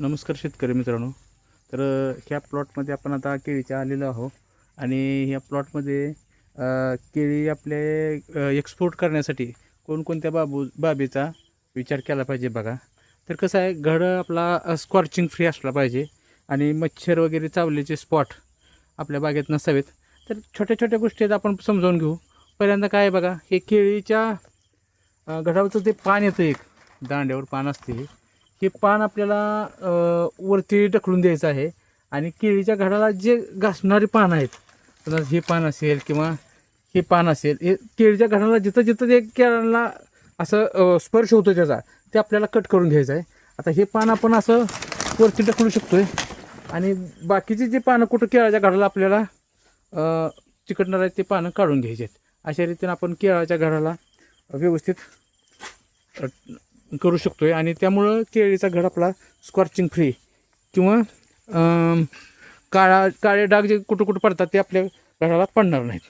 नमस्कार शेतकरी मित्रांनो. तर ह्या प्लॉटमध्ये आपण आता केळीच्या आलेलो आहो आणि ह्या प्लॉटमध्ये केळी आपले एक्सपोर्ट करण्यासाठी कोणकोणत्या बाबू बाबीचा विचार केला पाहिजे बघा. तर कसं आहे घड आपला स्कॉर्चिंग फ्री असला पाहिजे आणि मच्छर वगैरे चावल्याचे स्पॉट आपल्या बागेत नसावेत. तर छोट्या छोट्या गोष्टी आहेत आपण समजावून घेऊ. पहिल्यांदा काय आहे बघा हे केळीच्या घडावरचं ते पान येतं एक. दांड्यावर पान असते हे. पान आपल्याला अ, वरती ढकलून द्यायचं आहे. आणि केळीच्या घडाला जे घासणारी पान आहेत समजा हे पान असेल किंवा हे पान असेल हे केळीच्या घडाला जिथं जिथं ते केळाला असं अ, स्पर्श होतो त्याचा ते आपल्याला कट करून घ्यायचं आहे. आता हे पान आपण असं वरती ढकलू शकतोय. आणि बाकीचे जे पानं कुठं केळाच्या घडाला आपल्याला अ, चिकटणार आहेत ते पानं काढून घ्यायचे आहेत. अशा रीतीनं आपण केळाच्या घडाला व्यवस्थित अ, करू शकतो आहे आणि त्यामुळं केळीचा घड आपला स्कॉर्चिंग फ्री किंवा काळा काळे डाग जे कुठं कुठं पडतात ते आपल्या घराला पडणार नाहीत.